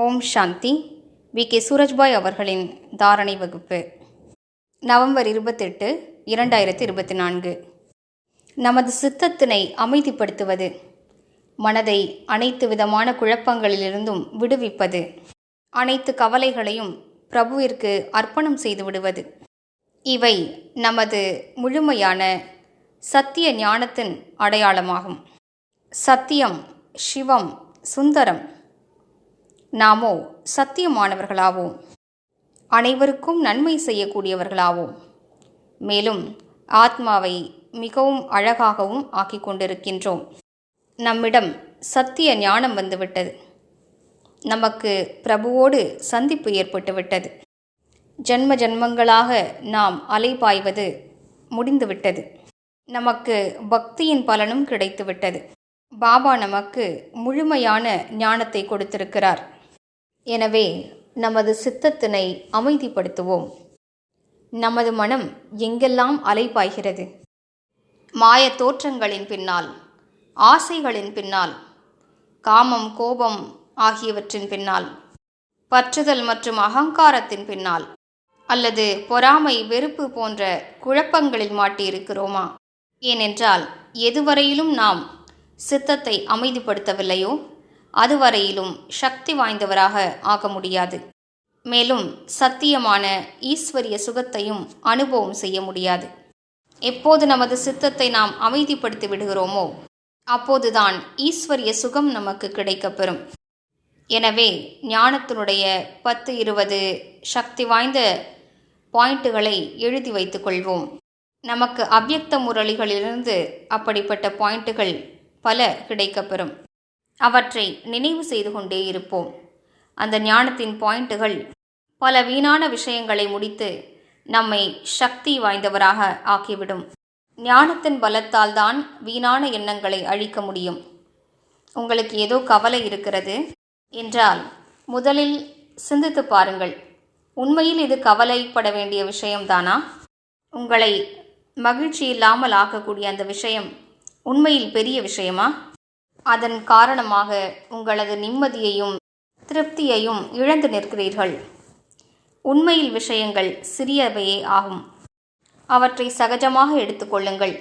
Om Shanti. We. K. Surajbhai அவர்களின் தாரணை வகுப்பு. நவம்பர் இருபத்தெட்டு இரண்டாயிரத்தி இருபத்தி நான்கு. நமது சித்தத்தினை அமைதிப்படுத்துவது மனதை அனைத்து விதமான குழப்பங்களிலிருந்தும் விடுவிப்பது அனைத்து கவலைகளையும் பிரபுவிற்கு அர்ப்பணம் செய்து விடுவது. இவை நமது முழுமையான சத்திய ஞானத்தின் அடையாளமாகும். சத்தியம் சிவம் சுந்தரம் நாமோ சத்தியமானவர்களாவோம். அனைவருக்கும் நன்மை செய்யக்கூடியவர்களாவோம். மேலும் ஆத்மாவை மிகவும் அழகாகவும் ஆக்கிக் கொண்டிருக்கின்றோம். நம்மிடம் சத்திய ஞானம் வந்துவிட்டது. நமக்கு பிரபுவோடு சந்திப்பு ஏற்பட்டுவிட்டது. ஜன்ம ஜன்மங்களாக நாம் அலைபாய்வது முடிந்துவிட்டது. நமக்கு பக்தியின் பலனும் கிடைத்துவிட்டது. பாபா நமக்கு முழுமையான ஞானத்தை கொடுத்திருக்கிறார். எனவே நமது சித்தத்தினை அமைதிப்படுத்துவோம். நமது மனம் எங்கெல்லாம் அலைபாய்கிறது? மாய தோற்றங்களின் பின்னால் ஆசைகளின் பின்னால் காமம் கோபம் ஆகியவற்றின் பின்னால் பற்றுதல் மற்றும் அகங்காரத்தின் பின்னால் அல்லது பொறாமை வெறுப்பு போன்ற குழப்பங்களில் மாட்டியிருக்கிறோமா? ஏனென்றால் எதுவரையிலும் நாம் சித்தத்தை அமைதிப்படுத்தவில்லையோ? அதுவரையிலும் சக்தி வாய்ந்தவராக ஆக முடியாது. மேலும் சத்தியமான ஈஸ்வரிய சுகத்தையும் அனுபவம் செய்ய முடியாது. எப்போது நமது சித்தத்தை நாம் அமைதிப்படுத்தி விடுகிறோமோ அப்போதுதான் ஈஸ்வரிய சுகம் நமக்கு கிடைக்கப்பெறும். எனவே ஞானத்தினுடைய பத்து இருபது சக்தி வாய்ந்த பாயிண்ட்டுகளை எழுதி வைத்துக் கொள்வோம். நமக்கு அவ்யக்த முரளிகளிலிருந்து அப்படிப்பட்ட பாயிண்ட்டுகள் பல கிடைக்கப்பெறும். அவற்றை நினைவு செய்து கொண்டே இருப்போம். அந்த ஞானத்தின் பாயிண்ட்டுகள் பல வீணான விஷயங்களை முடித்து நம்மை சக்தி வாய்ந்தவராக ஆக்கிவிடும். ஞானத்தின் பலத்தால் தான் வீணான எண்ணங்களை அழிக்க முடியும். உங்களுக்கு ஏதோ கவலை இருக்கிறது என்றால் முதலில் சிந்தித்து பாருங்கள். உண்மையில் இது கவலைப்பட வேண்டிய விஷயம்தானா? உங்களை மகிழ்ச்சி இல்லாமல் ஆக்கக்கூடிய அந்த விஷயம் உண்மையில் பெரிய விஷயமா? அதன் காரணமாக உங்களது நிம்மதியையும் திருப்தியையும் இழந்து நிற்கிறீர்கள். உண்மையில் விஷயங்கள் சிறியவையே ஆகும். அவற்றை சகஜமாக எடுத்துக்கொள்ளுங்கள்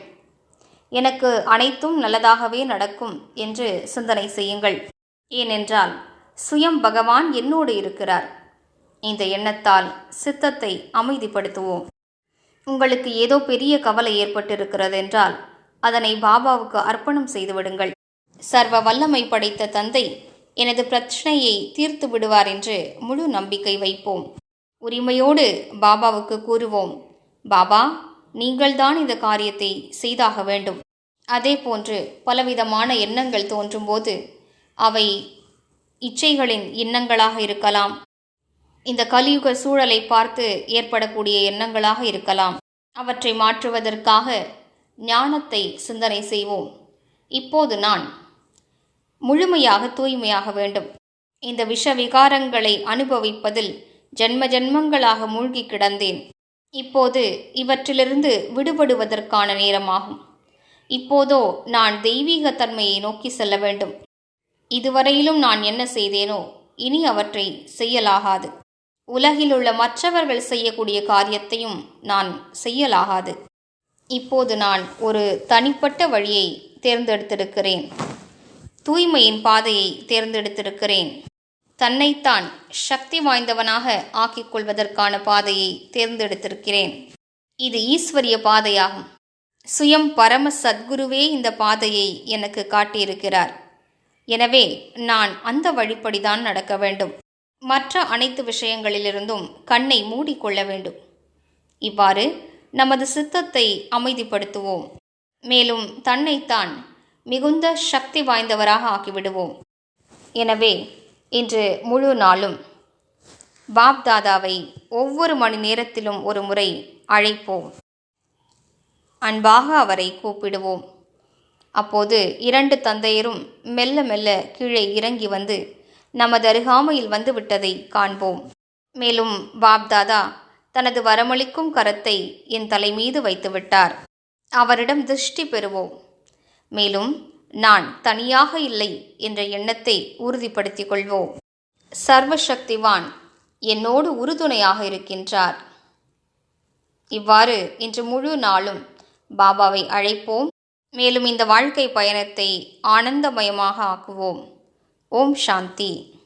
எனக்கு அனைத்தும் நல்லதாகவே நடக்கும் என்று சிந்தனை செய்யுங்கள். ஏனென்றால் சுயம் பகவான் என்னோடு இருக்கிறார். இந்த எண்ணத்தால் சித்தத்தை அமைதிப்படுத்துவோம். உங்களுக்கு ஏதோ பெரிய கவலை ஏற்பட்டிருக்கிறது என்றால் அதனை பாபாவுக்கு அர்ப்பணம் செய்துவிடுங்கள் சர்வ வல்லமை படைத்த தந்தை எனது பிரச்சனையை தீர்த்து விடுவார் என்று முழு நம்பிக்கை வைப்போம். உரிமையோடு பாபாவுக்கு கூறுவோம். பாபா நீங்கள்தான் இந்த காரியத்தை செய்தாக வேண்டும். அதே போன்று பலவிதமான எண்ணங்கள் தோன்றும்போது அவை இச்சைகளின் எண்ணங்களாக இருக்கலாம். இந்த கலியுக சூழலை பார்த்து ஏற்படக்கூடிய எண்ணங்களாக இருக்கலாம். அவற்றை மாற்றுவதற்காக ஞானத்தை சிந்தனை செய்வோம். இப்போது நான் முழுமையாக தூய்மையாக வேண்டும். இந்த விஷ விகாரங்களை அனுபவிப்பதில் ஜென்ம ஜென்மங்களாக மூழ்கி கிடந்தேன். இப்போது இவற்றிலிருந்து விடுபடுவதற்கான நேரமாகும். இப்போதோ நான் தெய்வீக தன்மையை நோக்கி செல்ல வேண்டும். இதுவரையிலும் நான் என்ன செய்தேனோ இனி அவற்றை செய்யலாகாது. உலகிலுள்ள மற்றவர்கள் செய்யக்கூடிய காரியத்தையும் நான் செய்யலாகாது. இப்போது நான் ஒரு தனிப்பட்ட வழியை தேர்ந்தெடுத்திருக்கிறேன். தூய்மையின் பாதையை தேர்ந்தெடுத்திருக்கிறேன். தன்னைத்தான் சக்தி வாய்ந்தவனாக ஆக்கிக் கொள்வதற்கான பாதையை தேர்ந்தெடுத்திருக்கிறேன். இது ஈஸ்வரிய பாதையாகும். சுயம் பரம சத்குருவே இந்த பாதையை எனக்கு காட்டியிருக்கிறார். எனவே நான் அந்த வழிப்படிதான் நடக்க வேண்டும். மற்ற அனைத்து விஷயங்களிலிருந்தும் கண்ணை மூடிக்கொள்ள வேண்டும். இவ்வாறு நமது சித்தத்தை அமைதிப்படுத்துவோம். மேலும் தன்னைத்தான் மிகுந்த சக்தி வாய்ந்தவராக ஆக்கிவிடுவோம். எனவே இன்று முழு நாளும் பாப்தாதாவை ஒவ்வொரு மணி நேரத்திலும் ஒரு முறை அழைப்போம். அன்பாக அவரை கூப்பிடுவோம். அப்போது இரண்டு தந்தையரும் மெல்ல மெல்ல கீழே இறங்கி வந்து நமது அருகாமையில் வந்து விட்டதை காண்போம். மேலும் பாப்தாதா தனது வரமளிக்கும் கரத்தை என் தலை மீது அவரிடம் திருஷ்டி பெறுவோம். மேலும் நான் தனியாக இல்லை என்ற எண்ணத்தை உறுதிப்படுத்திக் கொள்வோம். சர்வசக்திவான் என்னோடு உறுதுணையாக இருக்கின்றார். இவ்வாறு இன்று முழு நாளும் பாபாவை அழைப்போம். மேலும் இந்த வாழ்க்கை பயணத்தை ஆனந்தமயமாக ஆக்குவோம். ஓம் சாந்தி.